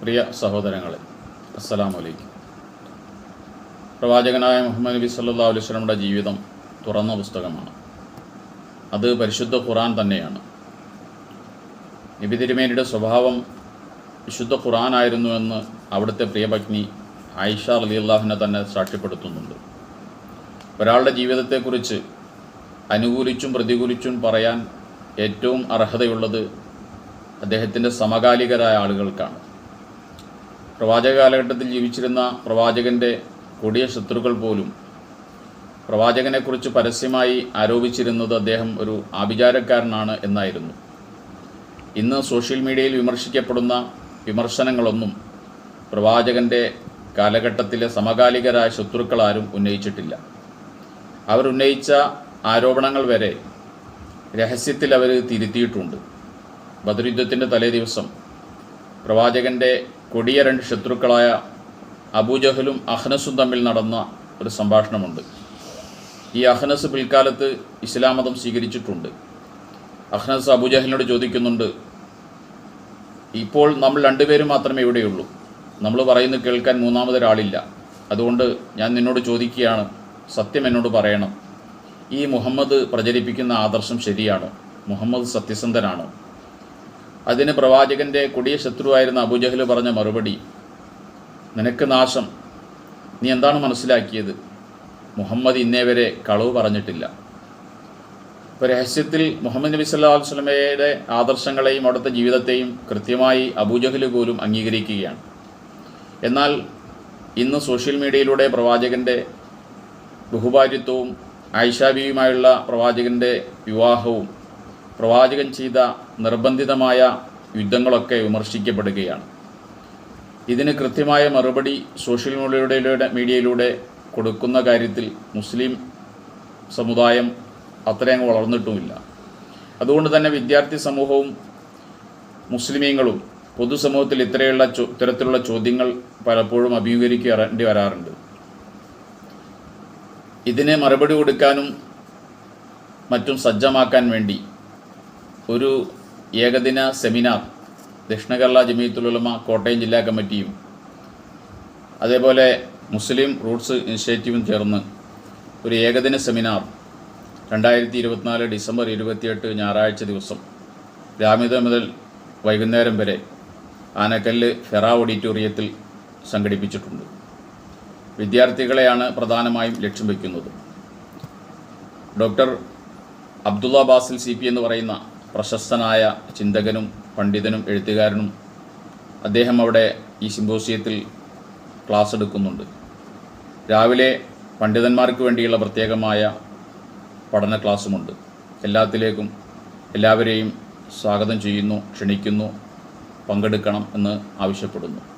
പ്രിയ സഹോദരങ്ങളെ അസ്സലാമു അലൈക്കും പ്രവാചകനായ മുഹമ്മദ് നബി സല്ലാ അലുസ്ലമിയുടെ ജീവിതം തുറന്ന പുസ്തകമാണ്. അത് പരിശുദ്ധ ഖുറാൻ തന്നെയാണ്. നബി തിരുമേനിയുടെ സ്വഭാവം വിശുദ്ധ ഖുറാനായിരുന്നുവെന്ന് അവിടുത്തെ പ്രിയപത്നി ആയിഷ അലി അള്ളാഹിനെ തന്നെ സാക്ഷ്യപ്പെടുത്തുന്നുണ്ട്. ഒരാളുടെ ജീവിതത്തെക്കുറിച്ച് അനുകൂലിച്ചും പ്രതികൂലിച്ചും പറയാൻ ഏറ്റവും അർഹതയുള്ളത് അദ്ദേഹത്തിന്റെ സമകാലികരായ ആളുകൾക്കാണ്. പ്രവാചക കാലഘട്ടത്തിൽ ജീവിച്ചിരുന്ന പ്രവാചകന്റെ കൊടിയ ശത്രുക്കൾ പോലും പ്രവാചകനെക്കുറിച്ച് പരസ്യമായി ആരോപിച്ചിരുന്നത് അദ്ദേഹം ഒരു ആഭിചാരക്കാരനാണ് എന്നായിരുന്നു. ഇന്ന് സോഷ്യൽ മീഡിയയിൽ വിമർശിക്കപ്പെടുന്ന വിമർശനങ്ങളൊന്നും പ്രവാചകന്റെ കാലഘട്ടത്തിലെ സമകാലികരായ ശത്രുക്കളാരും ഉന്നയിച്ചിട്ടില്ല. അവരുന്നയിച്ച ആരോപണങ്ങൾ വരെ രഹസ്യത്തിൽ അവർ തിരുത്തിയിട്ടുണ്ട്. ബദറുദ്ധത്തിന്റെ തലേ ദിവസം പ്രവാചകന്റെ കൊടിയ രണ്ട് ശത്രുക്കളായ അബൂജഹലും അഹ്നസും തമ്മിൽ നടന്ന ഒരു സംഭാഷണമുണ്ട്. ഈ അഹ്നസ് പിൽക്കാലത്ത് ഇസ്ലാം മതം സ്വീകരിച്ചിട്ടുണ്ട്. അഹ്നസ് അബൂജഹലിനോട് ചോദിക്കുന്നുണ്ട് ഇപ്പോൾ നമ്മൾ രണ്ടുപേരും മാത്രമേ ഇവിടെയുള്ളൂ. നമ്മൾ പറയുന്നത് കേൾക്കാൻ മൂന്നാമതൊരാളില്ല. അതുകൊണ്ട് ഞാൻ നിന്നോട് ചോദിക്കുകയാണ് സത്യം എന്നോട് പറയണം. ഈ മുഹമ്മദ് പ്രചരിപ്പിക്കുന്ന ആദർശം ശരിയാണോ. മുഹമ്മദ് സത്യസന്ധനാണോ. അതിന് പ്രവാചകന്റെ കൊടിയ ശത്രുവായിരുന്ന അബുജഹൽ പറഞ്ഞ മറുപടി നിനക്ക് നാശം. നീ എന്താണ് മനസ്സിലാക്കിയത്? മുഹമ്മദ് ഇന്നേ വരെ കളവ് പറഞ്ഞിട്ടില്ല. ഇപ്പോൾ രഹസ്യത്തിൽ മുഹമ്മദ് നബി സല്ലാ വസ്ലമയുടെ ആദർശങ്ങളെയും അവിടുത്തെ ജീവിതത്തെയും കൃത്യമായി അബൂജഹൽ പോലും അംഗീകരിക്കുകയാണ്. എന്നാൽ ഇന്ന് സോഷ്യൽ മീഡിയയിലൂടെ പ്രവാചകന്റെ ബഹുഭാര്യത്വവും ആയിഷാബിയുമായുള്ള പ്രവാചകന്റെ വിവാഹവും പ്രവാചകൻ ചെയ്ത നിർബന്ധിതമായ യുദ്ധങ്ങളൊക്കെ വിമർശിക്കപ്പെടുകയാണ്. ഇതിന് കൃത്യമായ മറുപടി സോഷ്യൽ മീഡിയയിലൂടെ മീഡിയയിലൂടെ കൊടുക്കുന്ന കാര്യത്തിൽ മുസ്ലിം സമുദായം അത്രയും വളർന്നിട്ടുമില്ല. അതുകൊണ്ട് തന്നെ വിദ്യാർത്ഥി സമൂഹവും മുസ്ലിമീങ്ങളും പൊതുസമൂഹത്തിൽ ഇത്രയുള്ള ഇത്തരത്തിലുള്ള ചോദ്യങ്ങൾ പലപ്പോഴും അഭിമുഖീകരിക്കേണ്ടി വരാറുണ്ട്. ഇതിന് മറുപടി കൊടുക്കാനും മറ്റും സജ്ജമാക്കാൻ വേണ്ടി ഒരു ഏകദിന സെമിനാർ ദക്ഷിണ കേരള ജമീയത്തുലുലമ കോട്ടയം ജില്ലാ കമ്മിറ്റിയും അതേപോലെ മുസ്ലിം റൂട്ട്സ് ഇനിഷ്യേറ്റീവും ചേർന്ന് ഒരു ഏകദിന സെമിനാർ രണ്ടായിരത്തി ഇരുപത്തിനാല് ഡിസംബർ ഇരുപത്തിയെട്ട് ഞായറാഴ്ച ദിവസം രാമിത മുതൽ വൈകുന്നേരം വരെ ആനക്കല്ല് ഫെറ ഓഡിറ്റോറിയത്തിൽ സംഘടിപ്പിച്ചിട്ടുണ്ട്. വിദ്യാർത്ഥികളെയാണ് പ്രധാനമായും ലക്ഷ്യം വയ്ക്കുന്നത് doctor Abdulla Basil C P എന്ന് പറയുന്ന പ്രശസ്തനായ ചിന്തകനും പണ്ഡിതനും എഴുത്തുകാരനും അദ്ദേഹം അവിടെ ഈ സിമ്പോസിയത്തിൽ ക്ലാസ് എടുക്കുന്നുണ്ട്. രാവിലെ പണ്ഡിതന്മാർക്ക് വേണ്ടിയുള്ള പ്രത്യേകമായ പഠന ക്ലാസ്സുമുണ്ട്. എല്ലാത്തിലേക്കും എല്ലാവരെയും സ്വാഗതം ചെയ്യുന്നു ക്ഷണിക്കുന്നു പങ്കെടുക്കണം എന്ന് ആവശ്യപ്പെടുന്നു.